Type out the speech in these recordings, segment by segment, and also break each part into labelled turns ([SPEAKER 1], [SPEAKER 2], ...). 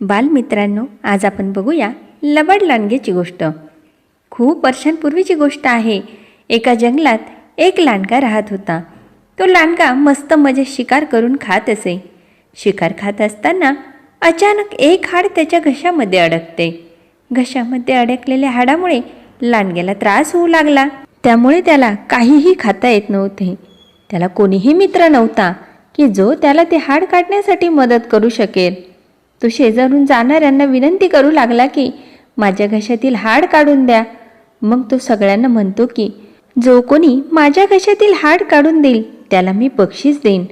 [SPEAKER 1] बालमित्रांनो आज आपण बघूया लबाड लांडग्याची गोष्ट. खूप वर्षांपूर्वीची गोष्ट आहे. एका जंगलात एक लांडगा राहत होता. तो लांडगा मस्त मजे शिकार करून खात असे. शिकार खात असताना अचानक एक हाड त्याच्या घशामध्ये अडकते. घशामध्ये अडकलेल्या हाडामुळे लांडग्याला त्रास होऊ लागला. त्यामुळे त्याला काहीही खाता येत नव्हते. त्याला कोणीही मित्र नव्हता की जो त्याला ते हाड काढण्यासाठी मदत करू शकेल. तो शेजारून जाणाऱ्यांना विनंती करू लागला की माझ्या घशातील हाड काढून द्या. मग तो सगळ्यांना म्हणतो की जो कोणी माझ्या घशातील हाड काढून देईल त्याला मी बक्षीस देईन.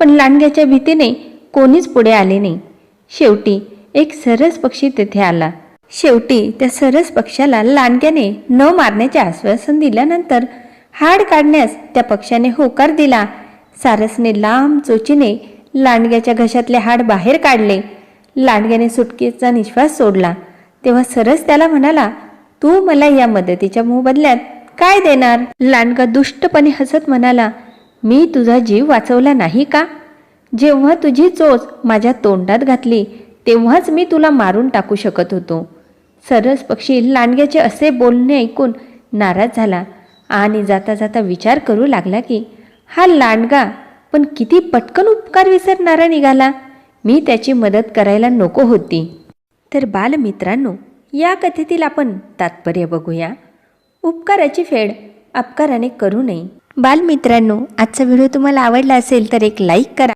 [SPEAKER 1] पण लांडग्याच्या भीतीने कोणीच पुढे आले नाही. शेवटी एक सरस पक्षी तेथे आला. शेवटी त्या सरस पक्षाला लांडग्याने न मारण्याचे आश्वासन दिल्यानंतर हाड काढण्यास त्या पक्षाने होकार दिला. सारसने लांब चोचीने लांडग्याच्या घशातले हाड बाहेर काढले. लांडग्याने सुटकेचा निश्वास सोडला. तेव्हा सरस त्याला म्हणाला तू मला या मदतीच्या मोबदल्यात काय देणार? लांडगा दुष्टपणे हसत म्हणाला मी तुझा जीव वाचवला नाही का? जेव्हा तुझी चोच माझ्या तोंडात घातली तेव्हाच मी तुला मारून टाकू शकत होतो. सरस पक्षी लांडग्याचे असे बोलणे ऐकून नाराज झाला आणि जाता जाता विचार करू लागला की हा लांडगा पण किती पटकन उपकार विसरणारा निघाला. मी त्याची मदत करायला नको होती. तर बालमित्रांनो या कथेतील आपण तात्पर्य बघूया. उपकाराची फेड अपकाराने करू नये. बालमित्रांनो आजचा व्हिडिओ तुम्हाला आवडला असेल तर एक लाईक करा.